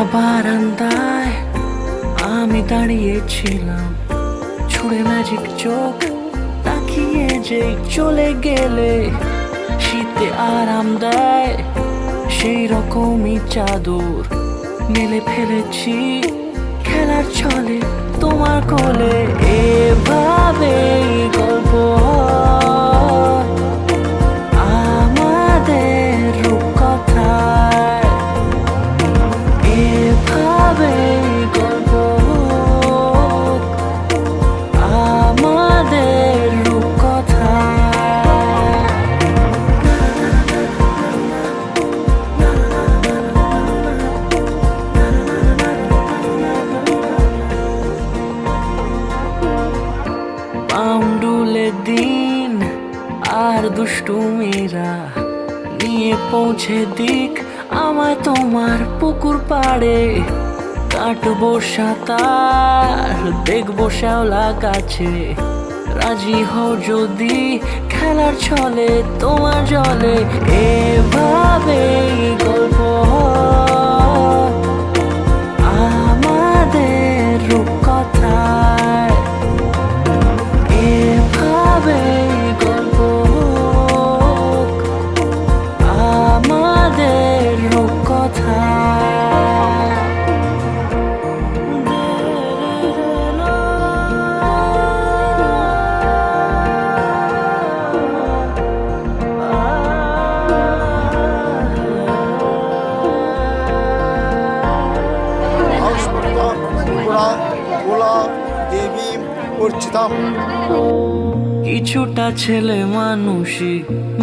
একটা বারান্দায় আমি দাঁড়িয়েছিলাম। ছুড়ে ম্যাজিক চোখ তাকিয়ে যে চলে গেলে, শীতে আরাম দেয় সেই রকমই চাদর মেলে ফেলেছি খেলার ছলে, তোমার কোলে। এভাবে আর দুষ্টু মেয়েরা নিয়ে পৌঁছে দিক। আমায় তোমার পুকুর পাড়ে কাটবো সাঁতার, দেখব শ্যাওলা গাছে। রাজি হও যদি খেলার ছলে, তোমার জলে এভাবে গল্প আমাদের Devi, Urchitam. কিছুটা ছেলে মানুষই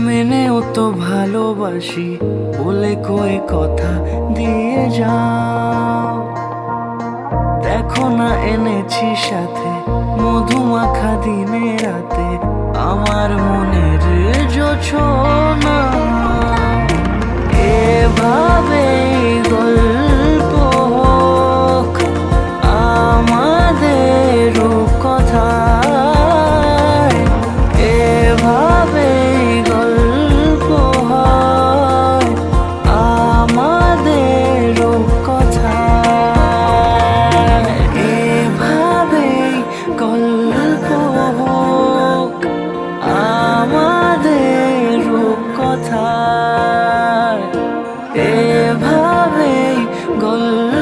মেনেও তো ভালোবাসি বলে কয়ে কথা দিয়ে যাও দেখো না এনেছি সাথে মধুমাখা দিনে রাতে আমার মনের জোছনা এভাবে গল্প colors.